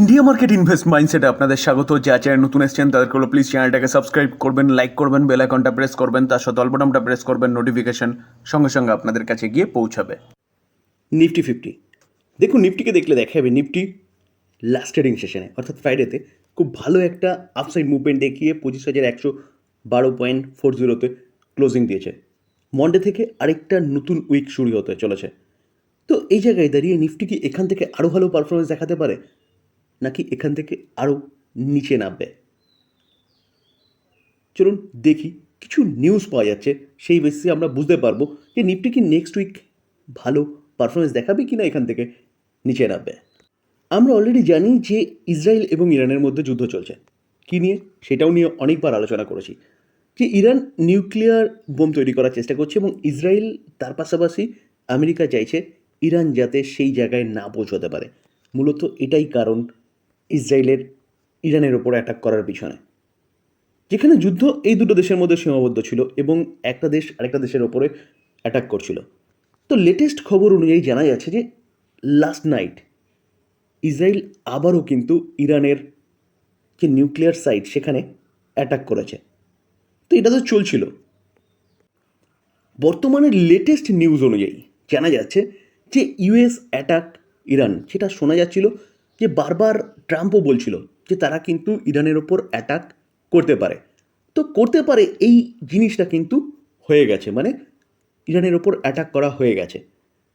India market invest মাইন্ডসেটে আপনাদের স্বাগত। যা চ্যানেল নতুন এসছেন, তাদেরকে হলো প্লিজ চ্যানেলটাকে সাবস্ক্রাইব করবেন লাইক করবেন বেল আইকনটা প্রেস করবেন, তার সাথে অল্পটামটা প্রেস করবেন নোটিফিকেশন সঙ্গে সঙ্গে আপনাদের কাছে গিয়ে পৌঁছাবে। নিফটি ফিফটি দেখুন নিফটিকে দেখলে দেখা যাবে নিফটি লাস্ট ট্রেডিং সেশনে অর্থাৎ ফ্রাইডেতে খুব ভালো একটা আপসাইড মুভমেন্ট দেখিয়ে পঁচিশ হাজার একশো বারো পয়েন্ট ফোর জিরোতে ক্লোজিং দিয়েছে। মন্ডে থেকে আরেকটা নতুন উইক শুরু হতে চলেছে। তো এই জায়গায় দাঁড়িয়ে নিফটি কি এখান থেকে আরও ভালো পারফরমেন্স দেখাতে পারে? নাকি এখান থেকে আরও নিচে নামবে? চলুন দেখি, কিছু নিউজ পাওয়া যাচ্ছে। সেই বেসিসে আমরা বুঝতে পারব যে নিফটি কি নেক্সট উইক ভালো পারফরমেন্স দেখাবে কি না এখান থেকে নিচে নামবে। আমরা অলরেডি জানি যে ইসরায়েল এবং ইরানের মধ্যে যুদ্ধ চলছে। কী নিয়ে? সেটাও নিয়ে অনেকবার আলোচনা করেছি। যে ইরান নিউক্লিয়ার বোম তৈরি করার চেষ্টা করছে এবং ইসরায়েল তার পাশাপাশি আমেরিকা চাইছে ইরান যাতে সেই জায়গায় না পৌঁছতে পারে। মূলত এটাই কারণ ইসরায়েলের ইরানের ওপর অ্যাটাক করার পিছনে। যেখানে যুদ্ধ এই দুটো দেশের মধ্যে সীমাবদ্ধ ছিল এবং একটা দেশ আরেকটা দেশের ওপরে অ্যাটাক করছিল। তো লেটেস্ট খবর অনুযায়ী জানা যাচ্ছে যে লাস্ট নাইট ইসরায়েল আবারও কিন্তু ইরানের যে নিউক্লিয়ার সাইট সেখানে অ্যাটাক করেছে। তো এটা তো চলছিল। বর্তমানে লেটেস্ট নিউজ অনুযায়ী জানা যাচ্ছে যে ইউএস অ্যাটাক ইরান, সেটা শোনা যাচ্ছিল যে বারবার ট্রাম্পও বলছিল যে তারা কিন্তু ইরানের ওপর অ্যাটাক করতে পারে। তো করতে পারে এই জিনিসটা কিন্তু হয়ে গেছে মানে ইরানের ওপর অ্যাটাক করা হয়ে গেছে।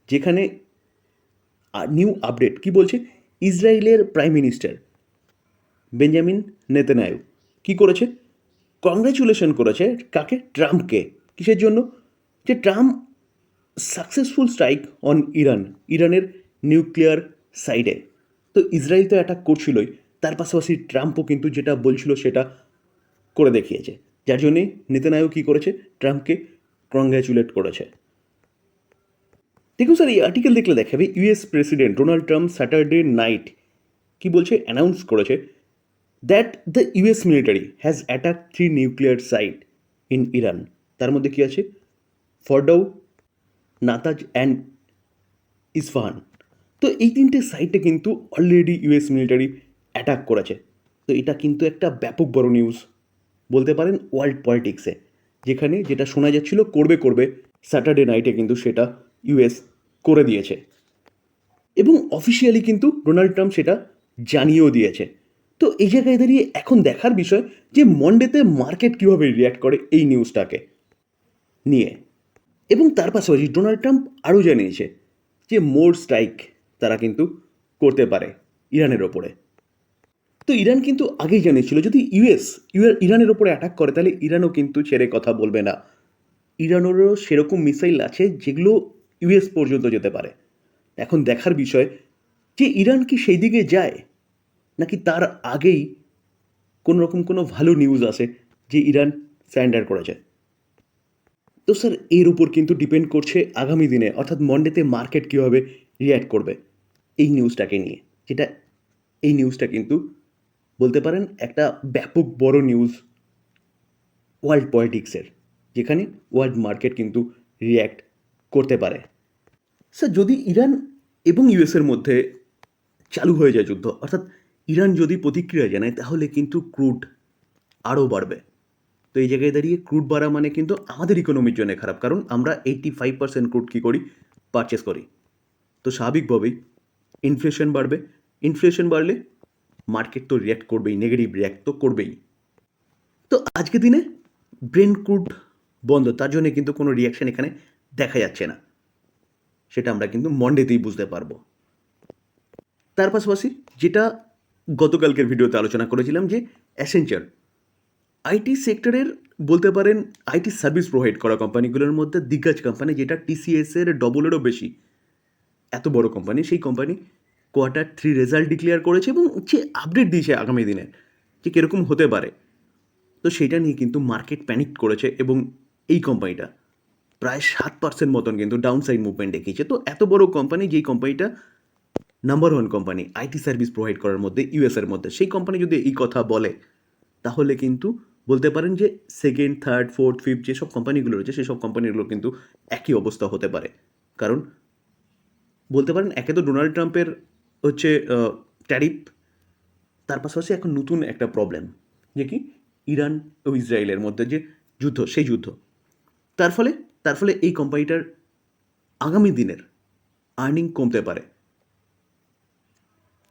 যেখানে নিউ আপডেট কি বলছে? ইসরায়েলের প্রাইম মিনিস্টার বেঞ্জামিন নেতেনায়ু কি করেছে? কংগ্রেচুলেশন করেছে কাকে? ট্রাম্পকে কিসের জন্য? যে Trump successful strike on Iran ইরানের নিউক্লিয়ার সাইডে তো ইসরায়েল তো অ্যাটাক করছিলই। তার পাশাপাশি ট্রাম্পও কিন্তু যেটা বলছিল সেটা করে দেখিয়েছে। যার জন্যে নেতানায়ু কী করেছে? ট্রাম্পকে কংগ্র্যাচুলেট করেছে। দেখুন স্যার, এই আর্টিকেল দেখলে দেখাবে US president Donald Trump Saturday night কি বলছে? অ্যানাউন্স করেছে that the US military has attack three nuclear site in Iran তার মধ্যে কি আছে? ফরডাউ নাতাজ অ্যান্ড ইসফাহান তো এই তিনটে সাইটে কিন্তু অলরেডি ইউএস মিলিটারি অ্যাটাক করেছে। তো এটা কিন্তু একটা ব্যাপক বড় নিউজ বলতে পারেন ওয়ার্ল্ড পলিটিক্সে যেখানে যেটা শোনা যাচ্ছিল করবে করবে স্যাটারডে নাইটে কিন্তু সেটা ইউএস করে দিয়েছে। এবং অফিসিয়ালি কিন্তু ডোনাল্ড ট্রাম্প সেটা জানিয়েও দিয়েছে। তো এই জায়গায় দাঁড়িয়ে এখন দেখার বিষয় যে মন্ডেতে মার্কেট কীভাবে রিয়্যাক্ট করে এই নিউজটাকে নিয়ে। এবং তার পাশাপাশি ডোনাল্ড ট্রাম্প আরও জানিয়েছে যে মোর স্ট্রাইক তারা কিন্তু করতে পারে ইরানের ওপরে। তো ইরান কিন্তু আগেই জানিয়েছিল, যদি ইউএস ইরানের ওপরে অ্যাটাক করে, তাহলে ইরানও কিন্তু ছেড়ে কথা বলবে না। ইরানেরও সেরকম মিসাইল আছে যেগুলো ইউএস পর্যন্ত যেতে পারে। এখন দেখার বিষয়, যে ইরান কি সেই দিকে যায়, নাকি তার আগেই কোনো রকম কোনো ভালো নিউজ আসে যে ইরান স্যান্ডার করেছে? তো স্যার এর উপর কিন্তু ডিপেন্ড করছে আগামী দিনে, অর্থাৎ মন্ডেতে মার্কেট কীভাবে রিয়্যাক্ট করবে। এই নিউজটাকে নিয়ে। যেটা এই নিউজটা কিন্তু বলতে পারেন একটা ব্যাপক বড় নিউজ ওয়ার্ল্ড পলিটিক্সের যেখানে ওয়ার্ল্ড মার্কেট কিন্তু রিয়্যাক্ট করতে পারে। স্যার যদি ইরান এবং ইউএসের মধ্যে চালু হয়ে যায় যুদ্ধ, অর্থাৎ ইরান যদি প্রতিক্রিয়া জানায়, তাহলে কিন্তু ক্রুড আরও বাড়বে। তো এই জায়গায় দাঁড়িয়ে ক্রুড বাড়া মানে কিন্তু আমাদের ইকোনমির জন্য খারাপ, কারণ আমরা এইট্টি ফাইভ পার্সেন্ট ক্রুড কী করি? পারচেস করি। তো স্বাভাবিকভাবেই ইনফ্লেশন বাড়বে। ইনফ্লেশন বাড়লে মার্কেট তো রিয়্যাক্ট করবেই নেগেটিভ রিয়্যাক্ট তো করবেই। তো আজকে দিনে ব্রেন ক্রুড বন্ধ, তার জন্য কিন্তু কোনো রিয়াকশন এখানে দেখা যাচ্ছে না। সেটা আমরা কিন্তু মন্ডেতেই বুঝতে পারব। তার পাশাপাশি যেটা গতকালকের ভিডিওতে আলোচনা করেছিলাম যে অ্যাসেঞ্চার আইটি সেক্টরের বলতে পারেন আইটি সার্ভিস প্রোভাইড করা কোম্পানিগুলোর মধ্যে দিগ্গজ কোম্পানি যেটা টিসিএসের ডবলেরও বেশি। এত বড় কোম্পানি সেই company quarter three result declare করেছে এবং যে আপডেট দিয়েছে আগামী দিনে যে কীরকম হতে পারে। তো সেটা নিয়ে কিন্তু মার্কেট প্যানিক করেছে এবং এই কোম্পানিটা প্রায় সাত পার্সেন্ট মতন কিন্তু ডাউন সাইড মুভমেন্ট দেখিয়েছে। তো এত বড় কোম্পানি যেই কোম্পানিটা number one company IT service provide করার মধ্যে ইউএসের মধ্যে, সেই কোম্পানি যদি এই কথা বলে, তাহলে কিন্তু বলতে পারেন যে সেকেন্ড থার্ড ফোর্থ ফিফথ যেসব কোম্পানিগুলো রয়েছে, সেসব কোম্পানিগুলো কিন্তু একই অবস্থা হতে পারে। কারণ বলতে পারেন একে তো ডোনাল্ড ট্রাম্পের হচ্ছে ট্যারিফ তার পাশাপাশি এখন নতুন একটা প্রবলেম যে কি? ইরান ও ইসরায়েলের মধ্যে যে যুদ্ধ, সেই যুদ্ধ। তার ফলে তার ফলে এই কোম্পানিটার আগামী দিনের আর্নিং কমতে পারে।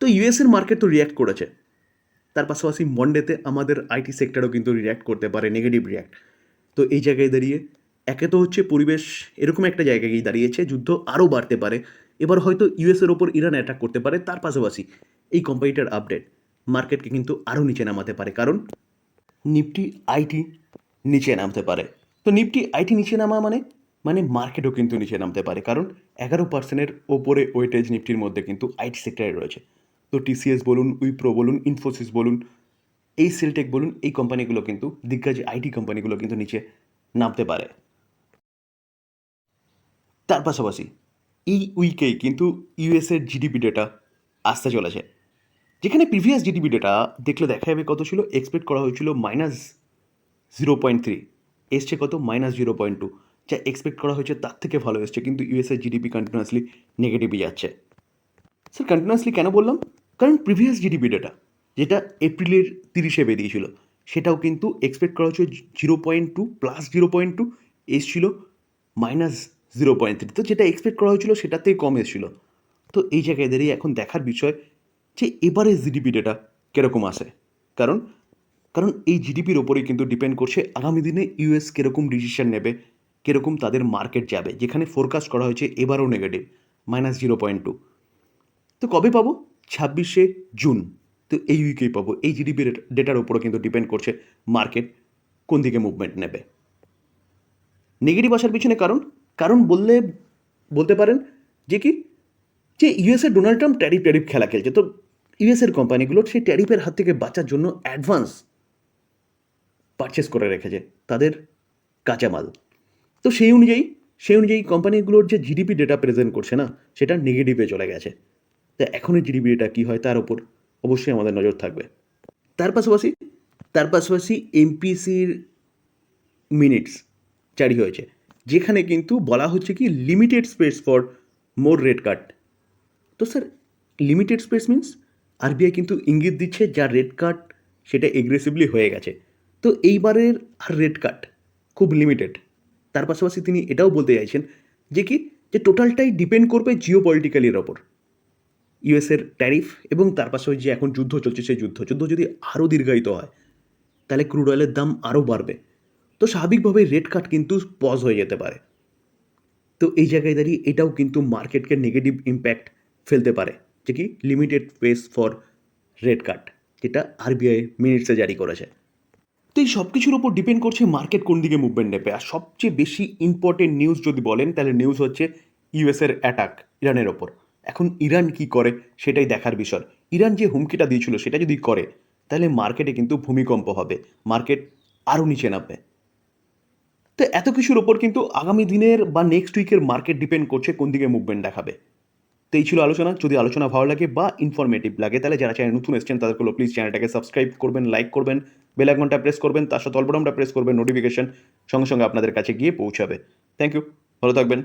তো ইউএসের মার্কেট তো রিয়্যাক্ট করেছে। তার পাশাপাশি মন্ডেতে আমাদের আইটি সেক্টরও কিন্তু রিয়্যাক্ট করতে পারে নেগেটিভ রিয়্যাক্ট তো এই জায়গায় দাঁড়িয়ে, একে তো হচ্ছে পরিবেশ এরকম একটা জায়গায় গিয়ে দাঁড়িয়েছে, যুদ্ধ আরও বাড়তে পারে। এবার হয়তো ইউএসের ওপর ইরান অ্যাটাক করতে পারে, তার পাশাপাশি এই কোম্পানিটার আপডেট মার্কেটকে কিন্তু আরও নিচে নামাতে পারে, কারণ নিফটি আইটি নিচে নামতে পারে। তো নিফটি আইটি নিচে নামা মানে মানে মার্কেটও কিন্তু নিচে নামতে পারে, কারণ এগারো পার্সেন্টের ওপরে ওয়েটেজ নিফটির মধ্যে কিন্তু আইটি সেক্টরে রয়েছে। তো টিসিএস বলুন উইপ্রো বলুন ইনফোসিস বলুন, এই সেলটেক বলুন, এই কোম্পানিগুলো কিন্তু, দিগ্গজ আইটি কোম্পানিগুলো কিন্তু নিচে নামতে পারে। তার পাশাপাশি এই উইকেই কিন্তু ইউএসের জিডিপি ডেটা আসতে চলেছে। যেখানে প্রিভিয়াস জিডিপি ডেটা দেখলে দেখা যাবে কত ছিল? এক্সপেক্ট করা হয়েছিল মাইনাস জিরো পয়েন্ট থ্রি এসছে কত? মাইনাস জিরো পয়েন্ট টু যা এক্সপেক্ট করা হয়েছে তার থেকে ভালো এসছে, কিন্তু ইউএসের জিডিপি কন্টিনিউয়াসলি নেগেটিভই যাচ্ছে। স্যার কন্টিনিউয়াসলি কেন বললাম? কারণ প্রিভিয়াস জিডিপি ডেটা যেটা এপ্রিলের তিরিশে বেরিয়েছিল, সেটাও কিন্তু এক্সপেক্ট করা হচ্ছে zero point two plus zero point two এসছিল মাইনাস জিরো পয়েন্ট থ্রি তো যেটা এক্সপেক্ট করা হয়েছিল থেকে কম এসেছিল। তো এই জায়গায় দাঁড়িয়ে এখন দেখার বিষয় যে এবারে জিডিপি ডেটা কীরকম আসে কারণ কারণ এই জিডিপির ওপরেই কিন্তু ডিপেন্ড করছে আগামী দিনে ইউএস কীরকম ডিসিশন নেবে, কীরকম তাদের মার্কেট যাবে। যেখানে ফোরকাস্ট করা হয়েছে এবারও negative minus zero point two তো কবে পাবো? ছাব্বিশে জুন তো এই উইকেই পাবো। এই জিডিপি ডেটার উপরও কিন্তু ডিপেন্ড করছে মার্কেট কোন দিকে মুভমেন্ট নেবে। নেগেটিভ আসার পিছনে কারণ কারণ বললে, বলতে পারেন যে কি, যে ইউএসের ডোনাল্ড ট্রাম্প ট্যারিফ ট্যারিফ খেলা খেলছে, তো ইউএসের কোম্পানিগুলো সেই ট্যারিফের হাত থেকে বাঁচার জন্য অ্যাডভান্স পারচেস করে রেখেছে তাদের কাঁচামাল। তো সেই অনুযায়ী সেই অনুযায়ী কোম্পানিগুলোর যে জিডিপি ডেটা প্রেজেন্ট করছে না, সেটা নেগেটিভে চলে গেছে। তা এখনই জিডিপি ডেটা কী হয় তার উপর অবশ্যই আমাদের নজর থাকবে। তার পাশাপাশি তার পাশাপাশি এমপিসির মিনিটস জারি হয়েছে। যেখানে কিন্তু বলা হচ্ছে কি limited space for more red card তো sir limited space means RBI কিন্তু ইঙ্গিত দিচ্ছে যা রেড কার্ড সেটা এগ্রেসিভলি হয়ে গেছে। তো এইবারের আর রেড কার্ড খুব লিমিটেড তার পাশাপাশি তিনি এটাও বলতে চাইছেন যে কি, যে টোটালটাই ডিপেন্ড করবে জিও পলিটিক্যালের ওপর। ইউএসের ট্যারিফ এবং তার পাশাপাশি যে এখন যুদ্ধ চলছে, সেই যুদ্ধ। যুদ্ধ যদি আরও দীর্ঘায়িত হয়, তাহলে ক্রুড অয়েলের দাম আরও বাড়বে। তো স্বাভাবিকভাবে রেট কাট কিন্তু পজ হয়ে যেতে পারে। তো এই জায়গায় দাঁড়িয়ে এটাও কিন্তু মার্কেটকে নেগেটিভ ইম্প্যাক্ট ফেলতে পারে। যে কি? Limited space for rate cut যেটা আরবিআই মিনিটসে জারি করেছে। তো এই সব কিছুর ওপর ডিপেন্ড করছে মার্কেট কোন দিকে মুভমেন্ট নেবে। আর সবচেয়ে বেশি ইম্পর্টেন্ট নিউজ যদি বলেন, তাহলে নিউজ হচ্ছে ইউএসের অ্যাটাক ইরানের ওপর। এখন ইরান কি করে, সেটাই দেখার বিষয়। ইরান যে হুমকিটা দিয়েছিল, সেটা যদি করে, তাহলে মার্কেটে কিন্তু ভূমিকম্প হবে। মার্কেট আরও নিচে নামবে। তো এত কিছুর ওপর কিন্তু আগামী দিনের বা নেক্সট উইকের মার্কেট ডিপেন্ড করছে কোন দিকে মুভমেন্ট দেখাবে। তো এই ছিল আলোচনা। যদি আলোচনা ভালো লাগে বা ইনফরমেটিভ লাগে, তাহলে যারা চ্যানেল নতুন এসছেন তাদেরগুলো প্লিজ চ্যানেলটাকে সাবস্ক্রাইব করবেন লাইক করবেন বেল আইকনটা প্রেস করবেন, তার সাথে অল্পটামটা প্রেস করবেন নোটিফিকেশন সঙ্গে সঙ্গে আপনাদের কাছে গিয়ে পৌঁছাবে। থ্যাংক ইউ ভালো থাকবেন।